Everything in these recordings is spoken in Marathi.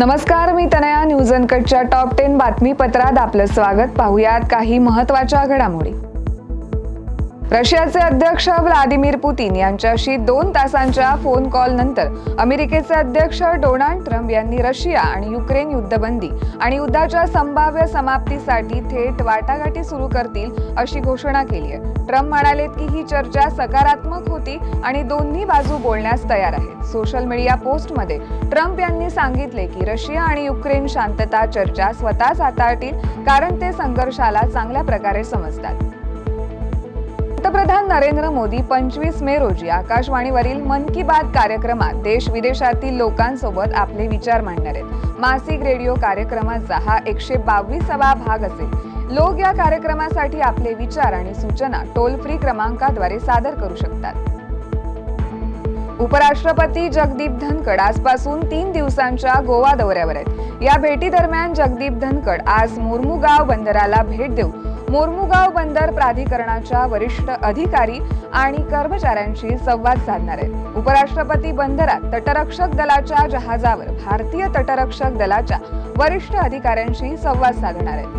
नमस्कार मी तनया न्यूज अनकटच्या टॉप टेन बातमीपत्रात आपलं स्वागत. पाहुयात काही महत्त्वाच्या घडामोडी. रशियाचे अध्यक्ष व्लादिमीर पुतीन यांच्याशी दोन तासांच्या फोन कॉल नंतर अमेरिकेचे अध्यक्ष डोनाल्ड ट्रम्प यांनी रशिया आणि युक्रेन युद्धबंदी आणि युद्धाच्या संभाव्य समाप्तीसाठी थेट वाटाघाटी सुरू करतील अशी घोषणा केली आहे. ट्रम्प म्हणालेत की ही चर्चा सकारात्मक होती आणि दोन्ही बाजू बोलण्यास तयार आहेत. सोशल मीडिया पोस्टमध्ये ट्रम्प यांनी सांगितले की रशिया आणि युक्रेन शांतता चर्चा स्वतःच हाताळतील कारण ते संघर्षाला चांगल्या प्रकारे समजतात. पंतप्रधान नरेंद्र मोदी पंचवीस मे रोजी आकाशवाणीवरील मन की बात कार्यक्रमात देश विदेशातील लोकांसोबत आपले विचार मांडणार आहेत. मासिक रेडिओ कार्यक्रमाचा हा एकशे बावीसावा भाग असेल. लोक या कार्यक्रमासाठी आपले विचार आणि सूचना टोल फ्री क्रमांकाद्वारे सादर करू शकतात. उपराष्ट्रपती जगदीप धनखड आजपासून तीन दिवसांच्या गोवा दौऱ्यावर आहेत. या भेटीदरम्यान जगदीप धनखड आज मोर्मुगाव बंदराला भेट देऊ मोरमुगाव बंदर प्राधिकरणाच्या वरिष्ठ अधिकारी आणि कर्मचाऱ्यांशी संवाद साधणार आहेत. उपराष्ट्रपती बंदरात तटरक्षक दलाच्या जहाजावर भारतीय तटरक्षक दलाच्या वरिष्ठ अधिकाऱ्यांशी संवाद साधणार आहेत.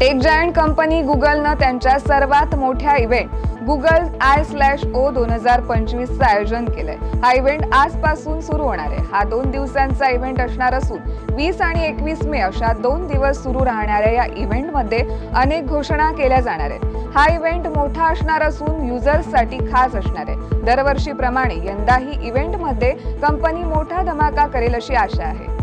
टेक जायंट कंपनी गुगलनं त्यांच्या सर्वात मोठ्या event Google I slash O दोन हजार पंचवीसचं आयोजन केलंय. हा इव्हेंट आजपासून सुरू होणार आहे. हा दोन दिवसांचा इव्हेंट असणार असून वीस आणि एकवीस मे अशा दोन दिवस सुरू राहणाऱ्या या इव्हेंटमध्ये अनेक घोषणा केल्या जाणार आहेत. हा इव्हेंट मोठा असणार असून युजर्ससाठी खास असणार आहे. दरवर्षीप्रमाणे यंदाही इव्हेंटमध्ये कंपनी मोठा धमाका करेल अशी आशा आहे.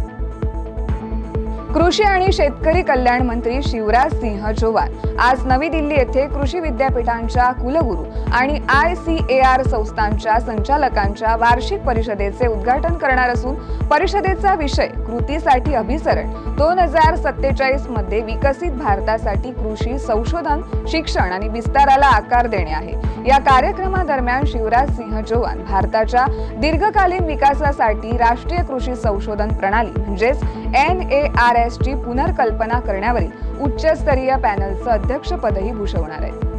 कृषी आणि शेतकरी कल्याण मंत्री शिवराज सिंह चौहान आज नवी दिल्ली येथे कृषी विद्यापीठांच्या कुलगुरू आणि आय सी ए आर संस्थांच्या संचालकांच्या वार्षिक परिषदेचे उद्घाटन करणार असून परिषदेचा विषय कृतीसाठी अभिसरण दोन हजार सत्तेचाळीसमध्ये विकसित भारतासाठी कृषी संशोधन शिक्षण आणि विस्ताराला आकार देणे आहे. या कार्यक्रमादरम्यान शिवराज सिंह चौहान भारताच्या दीर्घकालीन विकासासाठी राष्ट्रीय कृषी संशोधन प्रणाली म्हणजेच एन ए आर एस ची पुनर्कल्पना करण्यावरील उच्चस्तरीय पॅनलचं अध्यक्षपदही भूषवणार आहे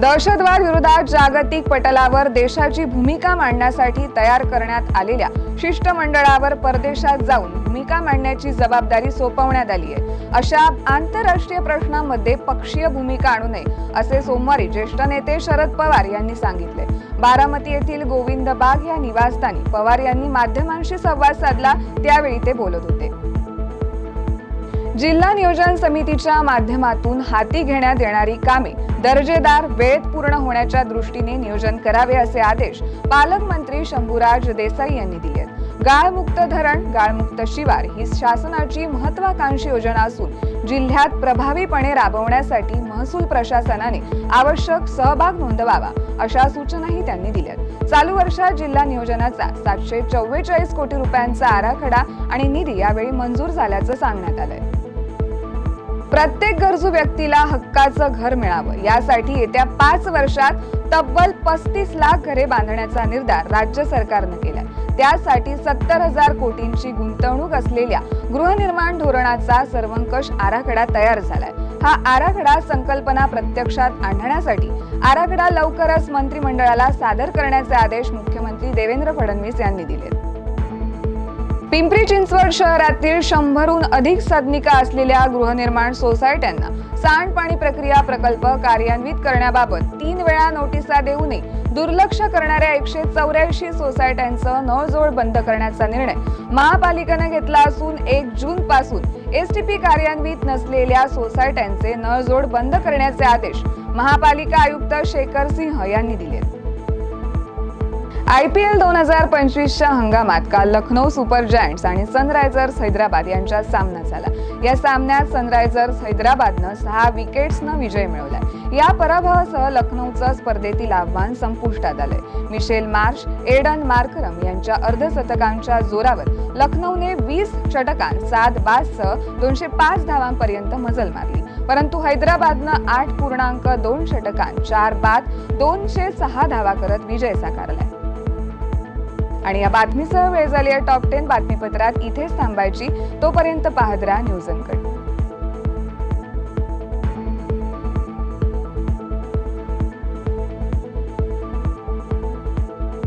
दहशतवाद विरोधात जागतिक पटलावर देशाची भूमिका मांडण्यासाठी तयार करण्यात आलेल्या शिष्टमंडळावर परदेशात जाऊन भूमिका मांडण्याची जबाबदारी सोपवण्यात आली आहे. अशा आंतरराष्ट्रीय प्रश्नांमध्ये पक्षीय भूमिका आणू नये असे सोमवारी ज्येष्ठ नेते शरद पवार यांनी सांगितले. बारामती येथील गोविंद बाग या निवासस्थानी पवार यांनी माध्यमांशी संवाद साधला त्यावेळी ते बोलत होते. जिल्हा नियोजन समितीच्या माध्यमातून हाती घेण्यात येणारी कामे दर्जेदार वेळेत पूर्ण होण्याच्या दृष्टीने नियोजन करावे असे आदेश पालकमंत्री शंभूराज देसाई यांनी दिले गाळमुक्त धरण गाळमुक्त शिवार ही शासनाची महत्वाकांक्षी योजना असून जिल्ह्यात प्रभावीपणे राबवण्यासाठी महसूल प्रशासनाने आवश्यक सहभाग नोंदवावा अशा सूचनाही त्यांनी दिल्यात. चालू वर्षात जिल्हा नियोजनाचा सातशे चव्वेचाळीस कोटी रुपयांचा आराखडा आणि निधी यावेळी मंजूर झाल्याचं सांगण्यात आलंय. प्रत्येक गरजू व्यक्तीला हक्काचं घर मिळावं. यासाठी येत्या पाच वर्षात तब्बल पस्तीस लाख घरे बांधण्याचा निर्धार राज्य सरकारनं केलाय. त्यासाठी सत्तर हजार कोटींची गुंतवणूक असलेल्या गृहनिर्माण धोरणाचा सर्वंकष आराखडा तयार झालाय. हा आराखडा संकल्पना प्रत्यक्षात आणण्यासाठी आराखडा लवकरच मंत्रिमंडळाला सादर करण्याचे आदेश मुख्यमंत्री देवेंद्र फडणवीस यांनी दिलेत. पिंपरी चिंचवड शहरातील शंभरहून अधिक सदनिका असलेल्या गृहनिर्माण सोसायट्यांना सांडपाणी प्रक्रिया प्रकल्प कार्यान्वित करण्याबाबत तीन वेळा नोटिसा देऊ नये दुर्लक्ष करणाऱ्या एकशे चौऱ्याऐंशी सोसायट्यांचं नळजोड बंद करण्याचा निर्णय महापालिकेनं घेतला असून एक जून पासून एसटीपी कार्यान्वित नसलेल्या सोसायट्यांचे नळजोड बंद करण्याचे आदेश महापालिका आयुक्त शेखर सिंह यांनी दिले. आय पी एल दोन हजार पंचवीसच्या हंगामात काल लखनौ सुपर जायंट्स आणि सनरायझर्स हैदराबाद यांच्यात सामना झाला. या सामन्यात सनरायझर्स हैदराबादनं सहा विकेट्सनं विजय मिळवलाय या पराभवासह लखनौचं स्पर्धेतील आव्हान संपुष्टात आलंय. मिशेल मार्श एडन मार्करम यांच्या अर्धशतकांच्या जोरावर लखनौने वीस षटकांत सात बादसह दोनशे पाच धावांपर्यंत मजल मारली. परंतु हैदराबादनं आठ पूर्णांक दोन षटकांत चार बाद दोनशे सहा धावा करत विजय साकारलाय. आणि या बातमीसह वेळ झाली या टॉप टेन बातमीपत्रात. इथेच थांबायची. तोपर्यंत पाहत राहा न्यूज अनकट.